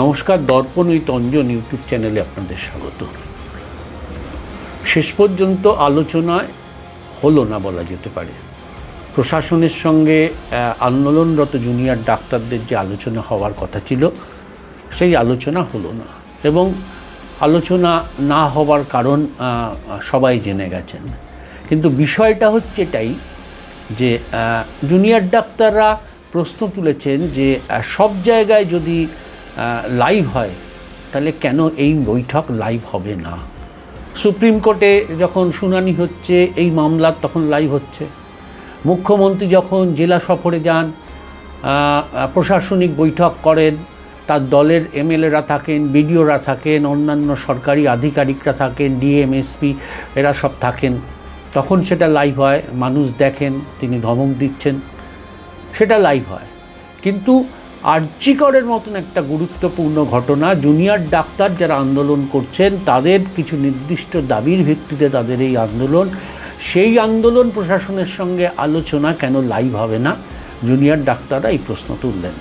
নমস্কার, দর্পণ with Anjan YouTube চ্যানেলে আপনাদের স্বাগত। শেষ পর্যন্ত আলোচনায় হলো না বলা যেতে পারে। প্রশাসনের সঙ্গে আন্দোলনরত জুনিয়র ডাক্তারদের যে আলোচনা হওয়ার কথা ছিল, সেই আলোচনা হলো না এবং আলোচনা না হওয়ার কারণ সবাই জেনে গেছেন। কিন্তু বিষয়টা হচ্ছে এটাই যে জুনিয়র ডাক্তাররা প্রশ্ন তুলেছেন যে সব জায়গায় যদি লাইভ হয়, তাহলে কেন এই বৈঠক লাইভ হবে না? সুপ্রিম কোর্টে যখন শুনানি হচ্ছে, এই মামলার তখন লাইভ হচ্ছে। মুখ্যমন্ত্রী যখন জেলা সফরে যান প্রশাসনিক বৈঠক করেন, তার দলের এমএলএরা থাকেন, বিডিওরা থাকেন, অন্যান্য সরকারি আধিকারিকরা থাকেন ডিএমএসপি এরা সব থাকেন। তখন সেটা লাইভ হয়, মানুষ দেখেন, তিনি ধমক দিচ্ছেন, সেটা লাইভ হয়। কিন্তু আর্যিকরের মতন একটা গুরুত্বপূর্ণ ঘটনা। জুনিয়র ডাক্তার যারা আন্দোলন করছেন, তাদের কিছু নির্দিষ্ট দাবির ভিত্তিতে তাদের এই আন্দোলন। সেই আন্দোলন প্রশাসনের সঙ্গে আলোচনা কেন লাইভ হবে না? জুনিয়র ডাক্তাররা এই প্রশ্ন তুললেন।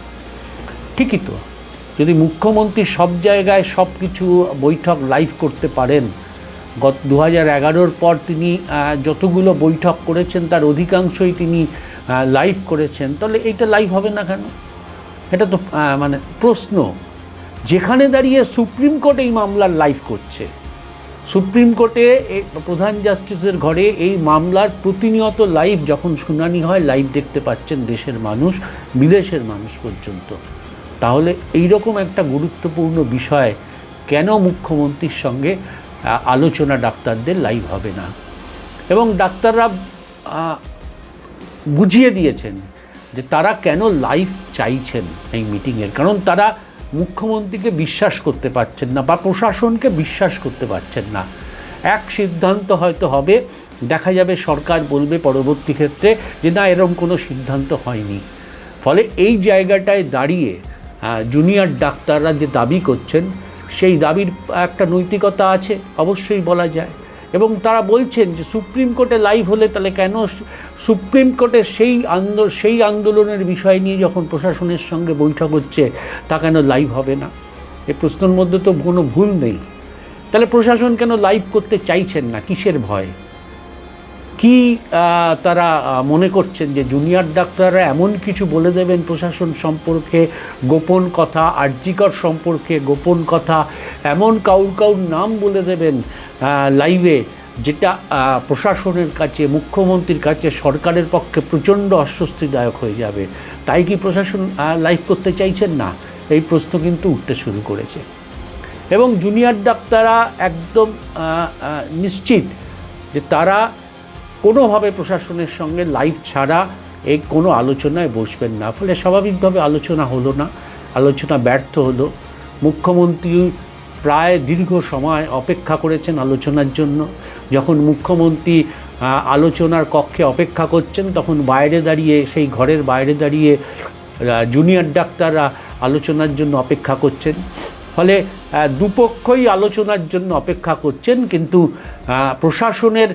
ঠিকই তো। যদি মুখ্যমন্ত্রী সব জায়গায় সব কিছু বৈঠক লাইভ করতে পারেন, গত দু হাজার এগারোর পর তিনি যতগুলো বৈঠক করেছেন, তার অধিকাংশই তিনি লাইভ করেছেন, তাহলে এইটা লাইভ হবে না কেন? এটা তো মানে প্রশ্ন। যেখানে দাঁড়িয়ে সুপ্রিম কোর্ট এই মামলার লাইভ করছে, সুপ্রিম কোর্টে প্রধান জাস্টিসের ঘরে এই মামলার প্রতিনিয়ত লাইভ যখন শুনানি হয় লাইভ দেখতে পাচ্ছেন দেশের মানুষ, বিদেশের মানুষ পর্যন্ত। তাহলে এই রকম একটা গুরুত্বপূর্ণ বিষয় কেন মুখ্যমন্ত্রীর সঙ্গে আলোচনা ডাক্তারদের লাইভ হবে না? এবং ডাক্তাররা বুঝিয়ে দিয়েছেন যে তারা কেন লাইভ চাইছেন এই মিটিংয়ের কারণ তারা মুখ্যমন্ত্রীকে বিশ্বাস করতে পারছেন না বা প্রশাসনকে বিশ্বাস করতে পারছেন না। এক সিদ্ধান্ত হয়তো হবে, দেখা যাবে সরকার বলবে পরবর্তী ক্ষেত্রে যে না, এরকম কোনো সিদ্ধান্ত হয়নি। ফলে এই জায়গাটায় দাঁড়িয়ে জুনিয়র ডাক্তাররা যে দাবি করছেন, সেই দাবির একটা নৈতিকতা আছে, অবশ্যই বলা যায়। এবং তারা বলছেন যে সুপ্রিম কোর্টে লাইভ হলে তাহলে কেন সুপ্রিম কোর্টের সেই আন্দো, সেই আন্দোলনের বিষয় নিয়ে যখন প্রশাসনের সঙ্গে বৈঠক হচ্ছে, তা কেন লাইভ হবে না? এ প্রশ্নের মধ্যে তো কোনো ভুল নেই। তাহলে প্রশাসন কেন লাইভ করতে চাইছেন না? কিসের ভয়? কি তারা মনে করছেন যে জুনিয়র ডাক্তাররা এমন কিছু বলে দেবেন প্রশাসন সম্পর্কে? গোপন কথা আর্যিকর সম্পর্কে গোপন কথা, এমন কাউর কাউর নাম বলে দেবেন লাইভে যেটা প্রশাসনের কাছে, মুখ্যমন্ত্রীর কাছে, সরকারের পক্ষে প্রচণ্ড অস্বস্তিদায়ক হয়ে যাবে। তাই কি প্রশাসন লাইভ করতে চাইছেন না? এই প্রশ্ন কিন্তু উঠতে শুরু করেছে। এবং জুনিয়র ডাক্তাররা একদম নিশ্চিত যে তারা কোনোভাবে প্রশাসনের সঙ্গে লাইভ ছাড়া এই কোনো আলোচনায় বসবেন না। ফলে স্বাভাবিকভাবে আলোচনা হলো না, আলোচনা ব্যর্থ হলো। মুখ্যমন্ত্রী প্রায় দীর্ঘ সময় অপেক্ষা করেছেন আলোচনার জন্য। যখন মুখ্যমন্ত্রী আলোচনার কক্ষে অপেক্ষা করছেন, তখন বাইরে দাঁড়িয়ে, সেই ঘরের বাইরে দাঁড়িয়ে জুনিয়র ডাক্তাররা আলোচনার জন্য অপেক্ষা করছেন। ফলে দুপক্ষই আলোচনার জন্য অপেক্ষা করছেন, কিন্তু প্রশাসনের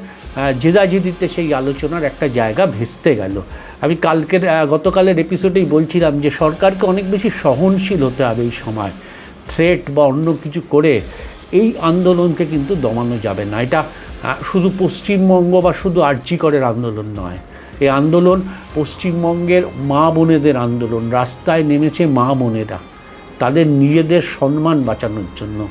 জেদাজেদিতে সেই আলোচনার একটা জায়গা ভেস্তে গেল। আমি কালকের গতকালের এপিসোডেই বলছিলাম যে সরকারকে অনেক বেশি সহনশীল হতে হবে এই সময়। থ্রেট বা অন্য কিছু করে এই আন্দোলনকে কিন্তু দমানো যাবে না। এটা শুধু পশ্চিমবঙ্গ বা শুধু আর্যিকরের আন্দোলন নয়। এই আন্দোলন পশ্চিমবঙ্গের মা বোনেদের আন্দোলন। রাস্তায় নেমেছে মা বোনেরা। তাদের নিজেদের সম্মান বাঁচানোর জন্য।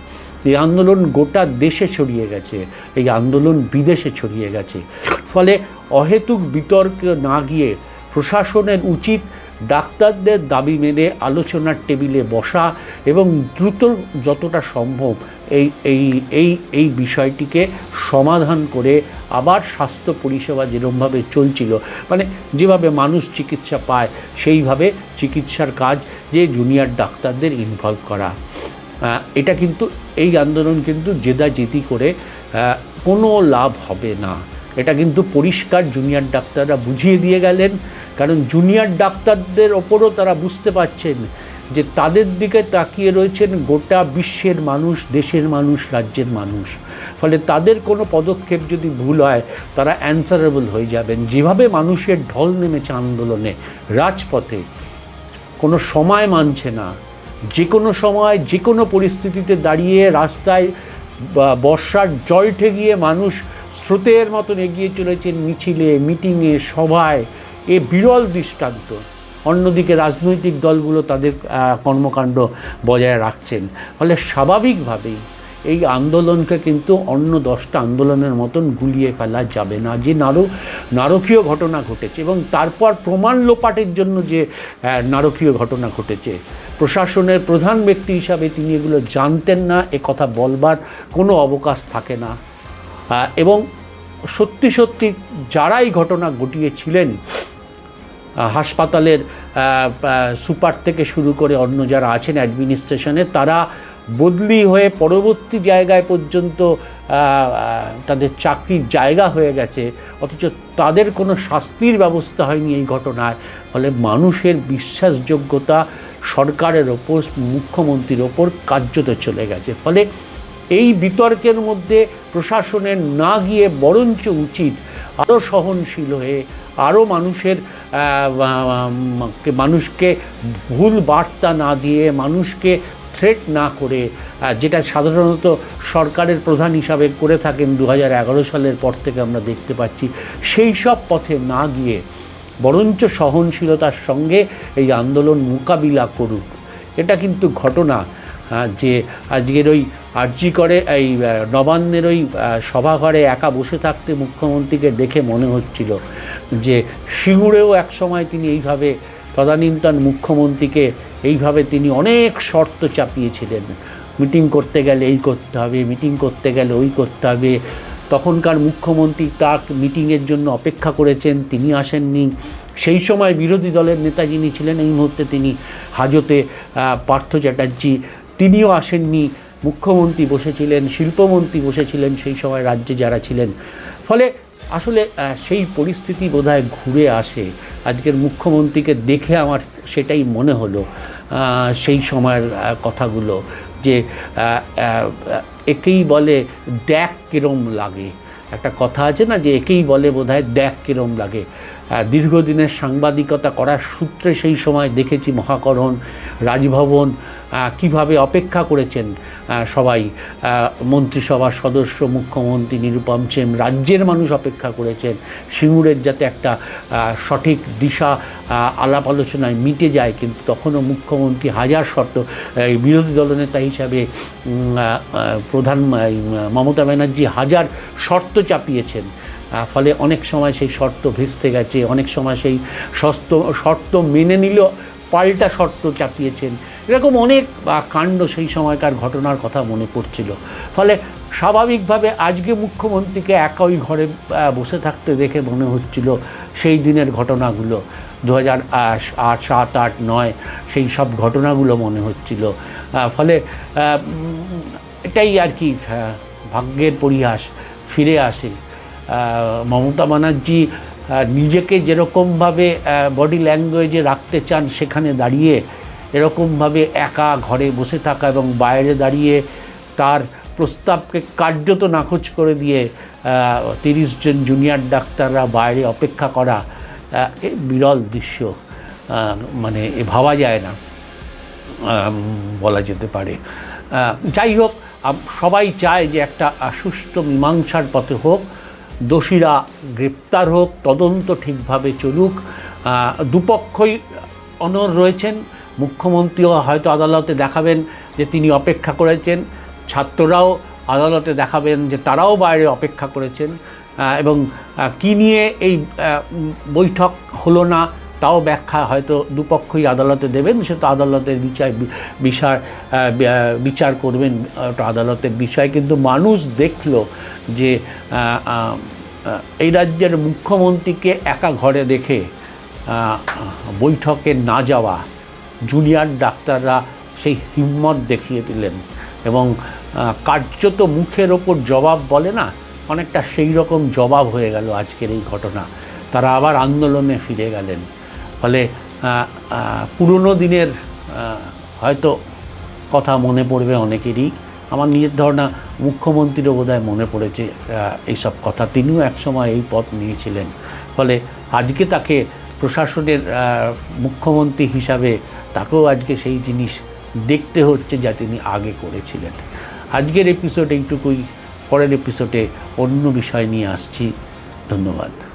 এই আন্দোলন গোটা দেশে ছড়িয়ে গেছে, এই আন্দোলন বিদেশে ছড়িয়ে গেছে। ফলে অহেতুক বিতর্ক না গিয়ে প্রশাসনের উচিত ডাক্তারদের দাবি মেনে আলোচনার টেবিলে বসা এবং দ্রুত যতটা সম্ভব এই এই এই এই বিষয়টিকে সমাধান করে আবার স্বাস্থ্য পরিষেবা যেরমভাবে চলছিল মানে যেভাবে মানুষ চিকিৎসা পায়, সেইভাবে চিকিৎসার কাজ যে জুনিয়র ডাক্তারদের ইনভলভ করা। এটা কিন্তু এই আন্দোলন কিন্তু জেদাজেদি করে কোনো লাভ হবে না। এটা কিন্তু পরিষ্কার জুনিয়র ডাক্তাররা বুঝিয়ে দিয়ে গেলেন, কারণ জুনিয়র ডাক্তারদের ওপরও তারা বুঝতে পারছেন যে তাদের দিকে তাকিয়ে রয়েছেন গোটা বিশ্বের মানুষ, দেশের মানুষ, রাজ্যের মানুষ। ফলে তাদের কোনো পদক্ষেপ যদি ভুল হয়, তারা অ্যান্সারেবল হয়ে যাবেন। যেভাবে মানুষের ঢল নেমেছে আন্দোলনে, রাজপথে, কোনো সময় মানছে না। যে কোনো সময় যে কোনো পরিস্থিতিতে দাঁড়িয়ে রাস্তায় বর্ষার জল ঠেকিয়ে মানুষ স্রোতের মতন এগিয়ে চলেছেন মিছিলে, মিটিংয়ে, সভায়। এ বিরল দৃষ্টান্ত। অন্যদিকে রাজনৈতিক দলগুলো তাদের কর্মকাণ্ড বজায় রাখছেন। ফলে স্বাভাবিকভাবেই এই আন্দোলনকে কিন্তু অন্য দশটা আন্দোলনের মতন গুলিয়ে ফেলা যাবে না। যে নারক নারকীয় ঘটনা ঘটেছে এবং তারপর প্রমাণ লোপাটের জন্য যে নারকীয় ঘটনা ঘটেছে। প্রশাসনের প্রধান ব্যক্তি হিসাবে তিনি এগুলো জানতেন না, এ কথা বলবার কোনো অবকাশ থাকে না। এবং সত্যি সত্যি যারাই ঘটনা ঘটিয়েছিলেন হাসপাতালের সুপার থেকে শুরু করে অন্য যারা আছেন অ্যাডমিনিস্ট্রেশনে তারা বদলি হয়ে পরবর্তী জায়গায় পর্যন্ত তাদের চাকরির জায়গা হয়ে গেছে, অথচ তাদের কোনো শাস্তির ব্যবস্থা হয়নি এই ঘটনায়। ফলে মানুষের বিশ্বাসযোগ্যতা সরকারের ওপর, মুখ্যমন্ত্রীর ওপর কার্যত চলে গেছে। ফলে এই বিতর্কের মধ্যে প্রশাসনের না গিয়ে বরঞ্চ উচিত আরও সহনশীল হয়ে আরও মানুষের মানুষকে ভুল বার্তা না দিয়ে, মানুষকে থ্রেট না করে যেটা সাধারণত সরকারের প্রধান হিসাবে করে থাকেন দু হাজার এগারো সালের পর থেকে আমরা দেখতে পাচ্ছি, সেই সব পথে না গিয়ে বরঞ্চ সহনশীলতার সঙ্গে এই আন্দোলন মোকাবিলা করুক। এটা কিন্তু ঘটনা যে আজকের ওই আর্জি করে, এই নবান্নের ওই সভাঘরে একা বসে থাকতে মুখ্যমন্ত্রীকে দেখে মনে হচ্ছিল যে সিঙ্গুরেও এক সময় তিনি এইভাবে তদানীন্তন মুখ্যমন্ত্রীকে এইভাবে তিনি অনেক শর্ত চাপিয়েছিলেন। মিটিং করতে গেলে এই করতে হবে, মিটিং করতে গেলে ওই করতে হবে। তখনকার মুখ্যমন্ত্রী তার মিটিংয়ের জন্য অপেক্ষা করেছেন, তিনি আসেননি। সেই সময় বিরোধী দলের নেতা যিনি ছিলেন, এই মুহূর্তে তিনি হাজতে পার্থ চ্যাটার্জি, তিনিও আসেননি। মুখ্যমন্ত্রী বসেছিলেন, শিল্পমন্ত্রী বসেছিলেন সেই সময় রাজ্যে যারা ছিলেন। ফলে আসলে সেই পরিস্থিতি বোধহয় ঘুরে আসে। আজকের মুখ্যমন্ত্রীকে দেখে আমার সেটাই মনে হলো সেই সময়ের কথাগুলো যে একেই বলে দেখ কিরম লাগে। একটা কথা আছে না যে, একেই বলে বোধহয় দেখ কিরম লাগে। দীর্ঘদিনের সাংবাদিকতা করার সূত্রে সেই সময় দেখেছি মহাকরণ, রাজভবন কীভাবে অপেক্ষা করেছেন সবাই মন্ত্রিসভার সদস্য, মুখ্যমন্ত্রী, নিরুপম সেন, রাজ্যের মানুষ অপেক্ষা করেছেন। সিঙ্গুরের যাতে একটা সঠিক দিশা আলাপ আলোচনায় মিটে যায়, কিন্তু তখনও মুখ্যমন্ত্রী হাজার শর্ত বিরোধী দলনেতা হিসাবে প্রধান মমতা ব্যানার্জি হাজার শর্ত চাপিয়েছেন। ফলে অনেক সময় সেই শর্ত ভেস্তে গেছে, অনেক সময় সেই শর্ত শর্ত মেনে নিল পাল্টা শর্ত চাপিয়েছেন। এরকম অনেক কাণ্ড সেই সময়কার ঘটনার কথা মনে পড়ছিল। ফলে স্বাভাবিকভাবে আজকে মুখ্যমন্ত্রীকে একা ওই ঘরে বসে থাকতে দেখে মনে হচ্ছিল সেই দিনের ঘটনাগুলো। দু হাজার আট, সাত, আট, নয়, সেই সব ঘটনাগুলো মনে হচ্ছিল। ফলে এটাই আর কি ভাগ্যের পরিহাস, ফিরে আসে। মমতা ব্যানার্জি নিজেকে যেরকমভাবে বডি ল্যাঙ্গুয়েজে রাখতে চান সেখানে দাঁড়িয়ে এরকমভাবে একা ঘরে বসে থাকা এবং বাইরে দাঁড়িয়ে তার প্রস্তাবকে কার্যত নাকচ করে দিয়ে তিরিশ জন জুনিয়র ডাক্তাররা বাইরে অপেক্ষা করা বিরল দৃশ্য। মানে এ ভাবা যায় না। বলা যেতে পারে। যাই হোক সবাই চায় যে একটা সুষ্ঠু মীমাংসার পথে হোক। দোষীরা গ্রেপ্তার হোক, তদন্ত ঠিকভাবে চলুক। দুপক্ষই অনর রয়েছেন। মুখ্যমন্ত্রীও হয়তো আদালতে দেখাবেন যে তিনি অপেক্ষা করেছেন। ছাত্ররাও আদালতে দেখাবেন যে তারাও বাইরে অপেক্ষা করেছেন। এবং কী নিয়ে এই বৈঠক হলো না তাও ব্যাখ্যা হয়তো দুপক্ষই আদালতে দেবেন সে তো আদালতের বিচার বি- বিষয় আহ, বি- আহ, বিচার করবেন আদালতের বিষয়। কিন্তু মানুষ দেখল যে এই রাজ্যের মুখ্যমন্ত্রীকে একা ঘরে দেখে বৈঠকে না যাওয়া জুনিয়র ডাক্তাররা সেই হিম্মত দেখিয়ে দিলেন এবং কার্যত মুখের ওপর জবাব বলে না অনেকটা সেই রকম জবাব হয়ে গেল আজকের এই ঘটনা। তারা আবার আন্দোলনে ফিরে গেলেন। ফলে পুরনো দিনের হয়তো কথা মনে পড়বে অনেকেরই। আমার নিজের ধারণা, মুখ্যমন্ত্রীরও বোধহয় মনে পড়েছে এইসব কথা। তিনিও একসময় এই পথ নিয়েছিলেন। ফলে আজকে তাকে প্রশাসনের মুখ্যমন্ত্রী হিসাবে তাকেও আজকে সেই জিনিস দেখতে হচ্ছে যা তিনি আগে করেছিলেন। আজকের এপিসোড এইটুকুই। পরের এপিসোডে অন্য বিষয় নিয়ে আসছি। ধন্যবাদ।